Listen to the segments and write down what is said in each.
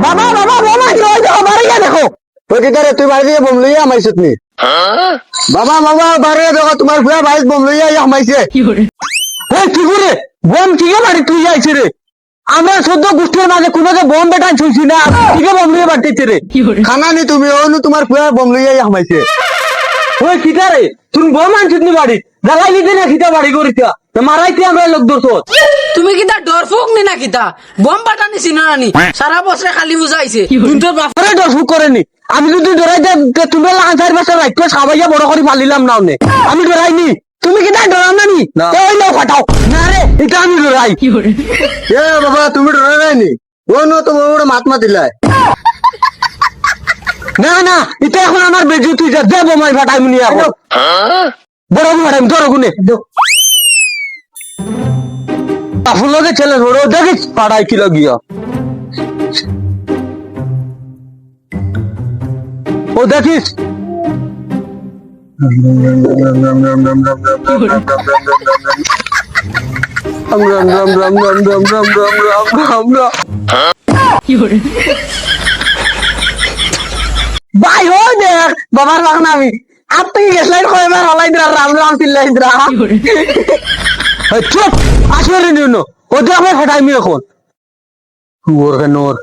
বাবা বাবা বোমা কি দেখো বাড়ি গিয়ে দেখো। কিতারে তুই বাড়ি দিয়ে বোম লইয়া আমাইছত নি? বাবা বাবা বাড়ি দেখো তোমার ফুয়া বাড়িত বোম লইয়া ইয়া আমাইছে এই কি করে বোম কিকে বাড়ি তুই যাইছে রে আমরা সদ্য গোষ্ঠীর মাঝে কোনো যে বোম বেটা ছুঁছি না কিকে বোম নিয়ে বাড়তেছে রে খানা নি তুমি অনু তোমার ফুয়া বোম লইয়া ইয়া আমাইছে ওই কিটা রে তুমি বোম আনছিস নি বাড়ি জ্বালাই দিতে না খিতা বাড়ি করিতা মারাইতে আমরা লোক দোষ তুমি কিতা ডর ফুক নি না কিতা? বম পাঠানি চিনানি সারা বছরে খালি বুঝাইছে কিন্তু বাপরে ডর ফুক করেনি আমি যদি ডরাই দে তুমি লাগান চার বছর রাখতে সাবাইয়া বড় করে ফালিলাম না? ওনে আমি ডরাইনি তুমি কি তাই না নি? না। তে ওই লোক ফাটাও না রে এটা আমি ডরাই এ বাবা তুমি ডরে নাই নি? অনু তোমার বড় মাত মাতিলাই না না এটা এখন আমার বেজু তুই যা দে বোমাই ফাটাই মুনি বড় ফাটাই ধরো গুনে আফুলোকে ছেলে ওরাও দেখিস পাড়ায় কিলো গিয়া ও দেখিস বাই হো দেখ বাবার বাগনা আমি আর তুই গেছিলাই কয়বার হলাই দিলা রাম রাম চিল্লাই দিলা চুপ আসরে নিউন ও দেখো হটাইমি এখন ওর কেন ওর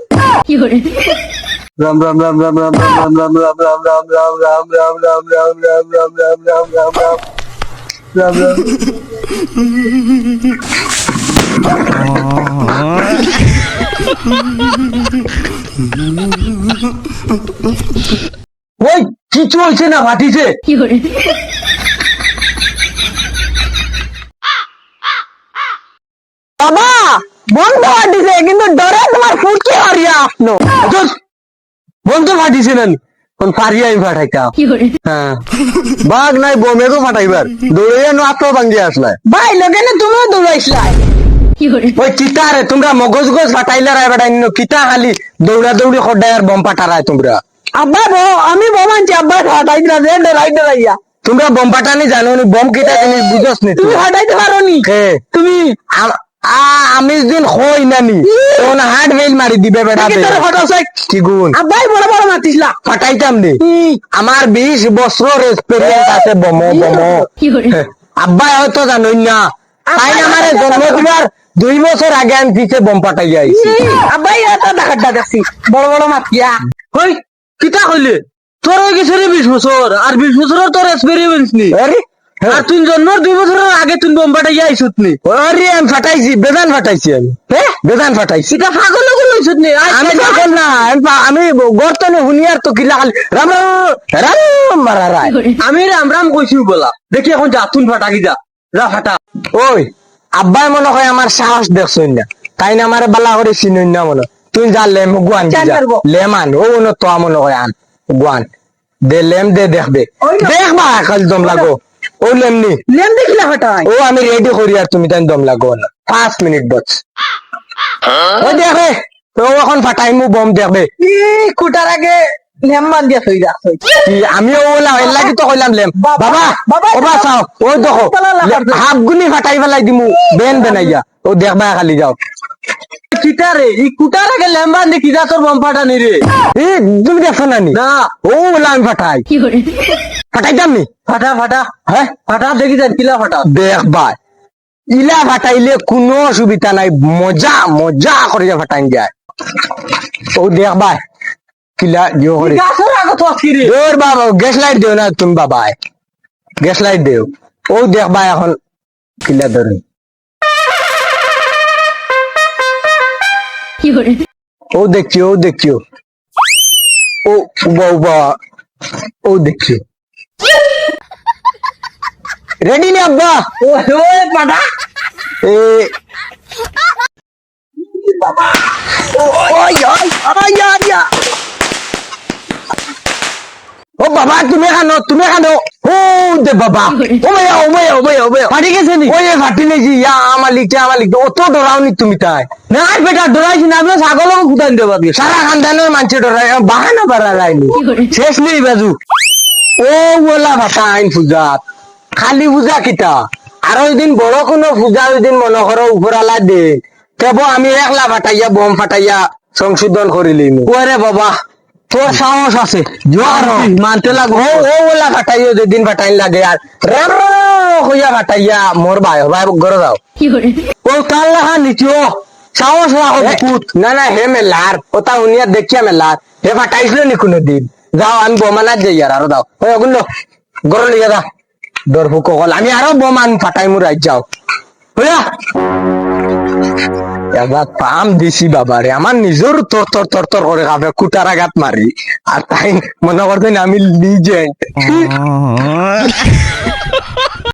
ওই কিছু হয়েছে না ফাটিছে বাবা বন্ধ ফাটিছে কিন্তু ডরে তোমার ফুটকে হারিয়া আসলো। বন্ধ ফাটিছে না কোন ফারিয়া আমি ফাটাইতাম হ্যাঁ। বাঘ নাই বোমে তো ফাটাইবার দৌড়াইয়া নো আত্মা ভাঙ্গিয়া আসলাই ভাই লোকে না তুমিও দৌড়াইছিলাই। ওই কিতা রে তোমরা মগজ গজ ফাটাইলে রায় বেটাই নিনো কিতা খালি? দৌড়া দৌড়ি খড্ডায় আর বম ফাটারায় তোমরা। আব্বা বো আমি বম আনছি আব্বা ফাটাই দিলা রে ডরাই ডরাইয়া তোমরা বম ফাটানি জানো নি বম কিতা জিনিস বুঝছ নি তুমি? ফাটাইতে পারো নি তুমি আমি দিন হই নানি। তখন হার্ট ফেল মারি দিবে বেটা কি গুণ? আব্বাই বড় বড় মাতিছিলা। ফাটাইতাম নি। আমার বিশ বছর এক্সপেরিয়েন্স আছে বম বম। আব্বা হয়তো জানোই না। তাই আমার জন্ম দিবার দুই বছর আগে আমি পিছে বম পাঠাই আইছি। আব্বাই এটা দেখাটা দেখছি। বড় বড় মাতিয়া। হই কিতা কইলে? তোর হয়ে গেছে রে বিশ বছর আর বিশ বছরের তোর এক্সপেরিয়েন্স নি। আরে আর তুই জন্মের দুই বছরের আগে তুই বম পাঠাই আইছত নি? আরে আমি ফাটাইছি বেদান ফাটাইছি আমি। হ্যাঁ বেদান ফাটাইছি। এটা পাগলগুলো হইছত নি আমি পাগল না আমি পা- আমি গর্তনে তো কিলা রাম রাম মারা রায় আমি রাম রাম কইছি বলা। দেখি এখন যা তুন ফাটা কি যা। যা ফাটা। ওই আব্বাই মনে হয় আমার সাহস দেখছই না। তাই না আমার বালা করে চিনই না মনে। তুই যা লেম গুয়ান দি চান যা। লেম আন ও তো মনে হয় আন। গুয়ান দে লেম দে দেখবে ওই না। দেখবা কাল দম লাগো ও লেম নি লেম দেখিলা ফাটাই ও আমি রেডি করি আর তুমি তাই দম লাগো না। পাঁচ মিনিট বস। ও দেখবে ও এখন ফাটাই মু বম দেখবে। ই কুটার আগে লেম মান দিয়া থই রাখ কি আমিও ওলা এর লাগি তো কইলাম লেম। বাবা, বাবা ও বা চাও। ও দেখো। হাফ গুনি ফাটাই ফেলাই দিমু। বেন বেনাইয়া। ও দেখবা খালি যাও কিটারে? ই কুটার আগে লেম বান দেখি যা তোর বম ফাটানি রে? এ তুমি দেখছ না নি? না। ও ওলা আমি ফাটাই। ফাটাইতাম নি ফাটা ফাটা। হ্যাঁ ফাটা দেখি যান কিলা ফাটা। দেখ ভাই ইলা ফাটাইলে কোনো অসুবিধা নাই মজা মজা করে যা ফাটাই যায়। ও দেখ ভাই কিলা জিও করে। গাছের আগে তো বাবা গ্যাস লাইট দেও না তুমি বাবাই। গ্যাস লাইট দেও। ও দেখ ভাই এখন কিলা ধরে ও দেখছি ও দেখছি ও উবা উবা ও দেখছি রেডি নে আব্বা ও ও ফাটা এ ওই ওই ওই ইয়া ও বাবা তুমি খানো তুমি খানো ও দে বাবা। ও ভাইয়া ও ভাইয়া ও ফাটি গেছে নি? ওই ফাটি নেছি ইয়া আমালিক ইয়া আমালিক অত ডরাওনি তুমি তাই। না বেটা ডরাইছি না আমি ছাগলকে খুদান দেবা সারা খানদানের মানুষ ডরাই বাহানা বাড়া যায়নি শেষ নেই বাজু। ও ওলা ভাতা আইন পূজাত খালি পূজা কিতা? আর ওই দিন বড় কোনো পূজা ওই দিন মনে করো উপরালা দে। তেব আমি একলা ফাটাইয়া বম ফাটাইয়া সংশোধন করিলি ওরে বাবা। তোর সাহস আছে। জোয়ার মানতে লাগবো ও ও ওলা ফাটাইও যেদিন ফাটাইন লাগে আর। রাম হইয়া ফাটাইয়া মোর ভাই ভাই ঘরে যাও। ও লাহা নিচো সাহস রাখো পুত না না হে মেলার ওটা উনিয়া দেখিয়া মেলার। হে ফাটাইছিল নি কোনো দিন যাও আমি বোমানা যাই আর আরও যাও। ওই অগুন গরম লিয়া যা। দরফু কল আমি আরও বোমান ফাটাই মুর রাইজ যাও হইয়া? এবার পাম দিছি বাবারে আমার নিজের তর তর তর তর করে কাপে কুটার আঘাত মারি আর তাই মনে করতেন আমি লিজেন্ড